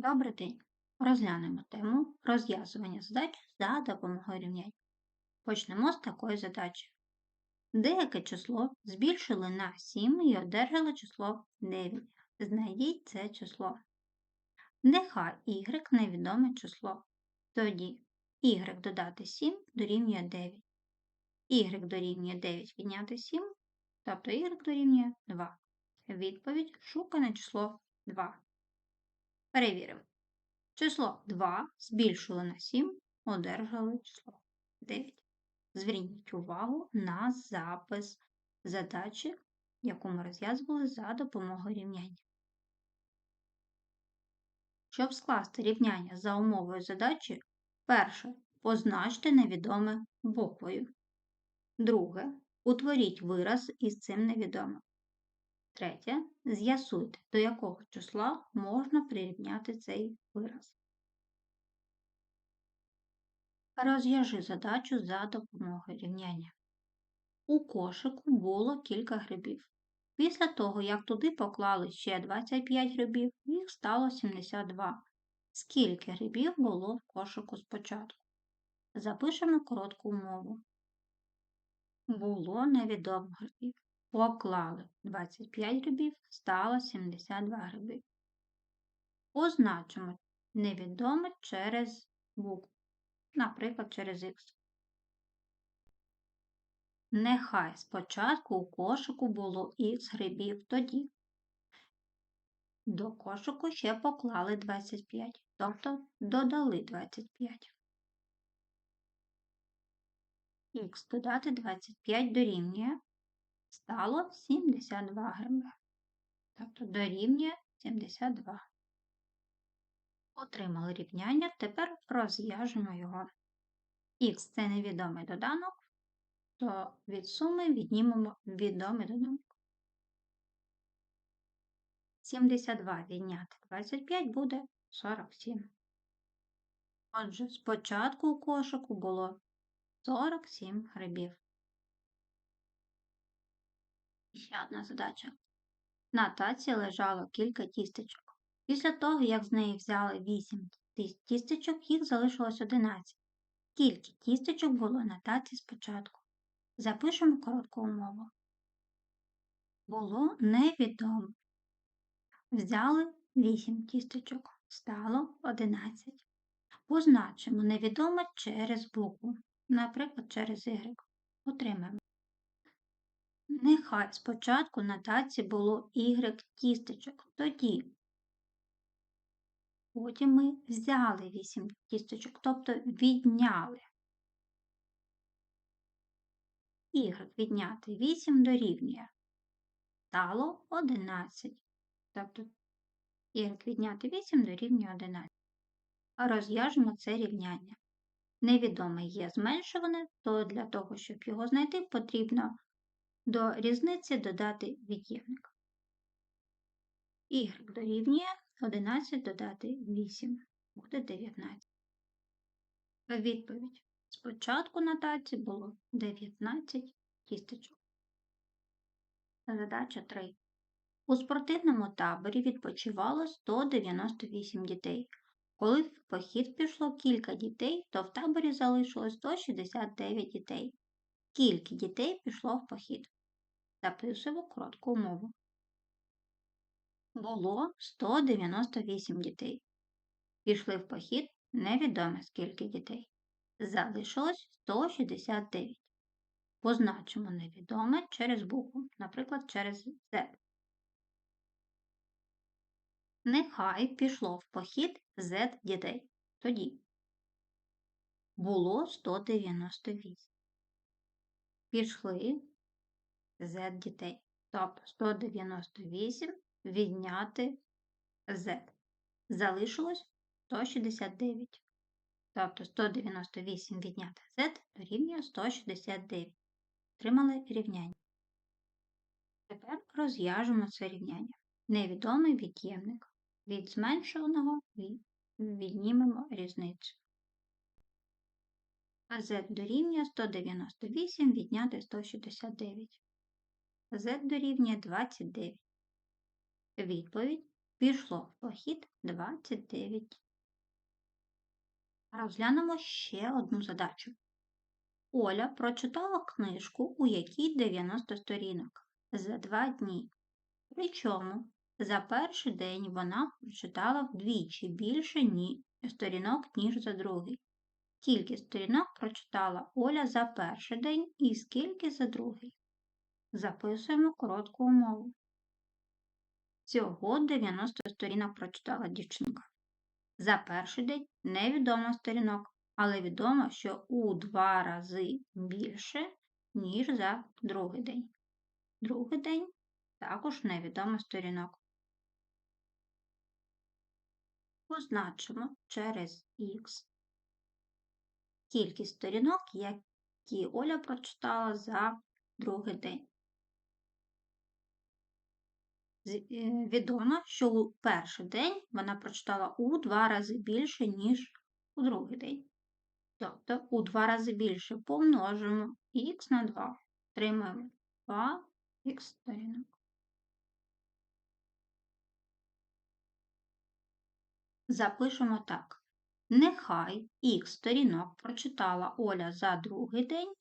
Добрий день! Розглянемо тему розв'язування задач за допомогою рівнянь. Почнемо з такої задачі. Деяке число збільшили на 7 і одержали число 9. Знайдіть це число. Нехай y невідоме число. Тоді y додати 7 дорівнює 9. y дорівнює 9 відняти 7, тобто y дорівнює 2. Відповідь шукане число 2. Перевіримо. Число 2 збільшили на 7, одержали число 9. Зверніть увагу на запис задачі, яку ми розв'язували за допомогою рівняння. Щоб скласти рівняння за умовою задачі, перше позначте невідоме буквою. Друге. Утворіть вираз із цим невідомим. Третє. З'ясуйте, до якого числа можна прирівняти цей вираз. Розв'яжи задачу за допомогою рівняння. У кошику було кілька грибів. Після того, як туди поклали ще 25 грибів, їх стало 72. Скільки грибів було в кошику спочатку? Запишемо коротку умову. Було невідомо грибів. Поклали 25 грибів, стало 72 гриби. Позначимо невідоме через букву, наприклад, через Х. Нехай спочатку у кошику було Х грибів тоді. До кошику ще поклали 25, тобто додали 25. Х додати 25 дорівнює стало 72 гриби. Тобто дорівнює 72. Отримали рівняння, тепер розв'яжемо його. Х це невідомий доданок, то від суми віднімемо відомий доданок. 72 відняти 25 буде 47. Отже, спочатку у кошику було 47 грибів. Ще одна задача. На таці лежало кілька тістечок. Після того, як з неї взяли 8 тістечок, їх залишилось 11. Скільки тістечок було на таці спочатку? Запишемо коротку умову. Було невідомо. Взяли 8 тістечок, стало 11. Позначимо невідоме через букву, наприклад, через Y. Отримаємо. Нехай спочатку на таці було Y тістечок. Тоді. Потім ми взяли 8 тістечок, тобто відняли. Y відняти 8 дорівнює. Стало 11. Тобто Y відняти 8 дорівнює 11. А розв'яжемо це рівняння. Невідоме є зменшуване, то для того, щоб його знайти, потрібно до різниці додати від'ємник. Y дорівнює 11 додати 8, буде 19. Відповідь. Спочатку на таці було 19 тістечок. Задача 3. У спортивному таборі відпочивало 198 дітей. Коли в похід пішло кілька дітей, то в таборі залишилось 169 дітей. Скільки дітей пішло в похід? Записуємо коротку умову. Було 198 дітей. Пішли в похід невідомо скільки дітей. Залишилось 169. Позначимо невідоме через букву, наприклад, через Z. Нехай пішло в похід Z дітей. Тоді було 198. Пішли Z дітей. Тобто 198 відняти Z. Залишилось 169. Тобто 198 відняти Z дорівнює 169. Отримали рівняння. Тепер розв'яжемо це рівняння. Невідомий від'ємник. Від зменшуваного віднімемо різницю. А Z дорівнює 198 відняти 169. Z дорівнює 29. Відповідь пішло в похід 29. Розглянемо ще одну задачу. Оля прочитала книжку, у якій 90 сторінок за два дні. Причому за перший день вона прочитала вдвічі більше ні сторінок, ніж за другий. Скільки сторінок прочитала Оля за перший день і скільки за другий. Записуємо коротку умову. Всього 90 сторінок прочитала дівчинка. За перший день невідомо сторінок, але відомо, що у два рази більше, ніж за другий день. Другий день також невідомо сторінок. Позначимо через Х кількість сторінок, які Оля прочитала за другий день. Е, відомо, що у перший день вона прочитала у два рази більше, ніж у другий день. Тобто у два рази більше помножимо х на 2. Отримаємо 2х сторінок. Запишемо так. Нехай х сторінок прочитала Оля за другий день,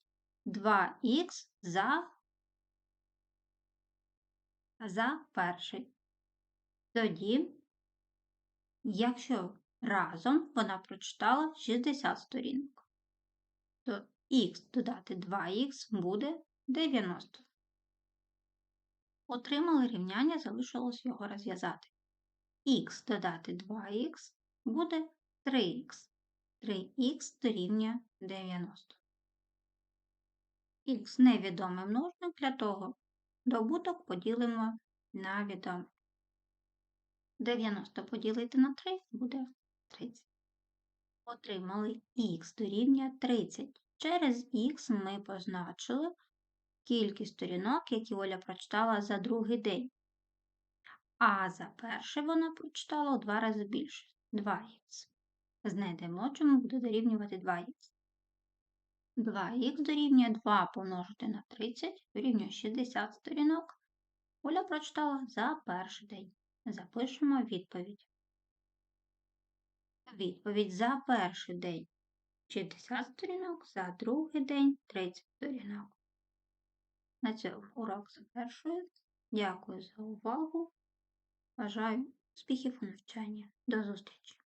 2х за за перший. Тоді, якщо разом вона прочитала 60 сторінок, то х додати 2х буде 90. Отримали рівняння, залишилось його розв'язати. Х додати 2х буде 3х. 3х дорівнює 90. Х невідомий множник для того, Добуток поділимо на відомий. 90 поділити на 3 буде 30. Отримали х дорівнює 30. Через х ми позначили кількість сторінок, які Оля прочитала за другий день. А за перший вона прочитала у два рази більше 2х. Знайдемо, чому буде дорівнювати 2х. 2х дорівнює 2 помножити на 30, дорівнює 60 сторінок. Оля прочитала за перший день. Запишемо відповідь. Відповідь за перший день 60 сторінок, за другий день 30 сторінок. На цьому урок завершую. Дякую за увагу. Бажаю успіхів у навчанні. До зустрічі!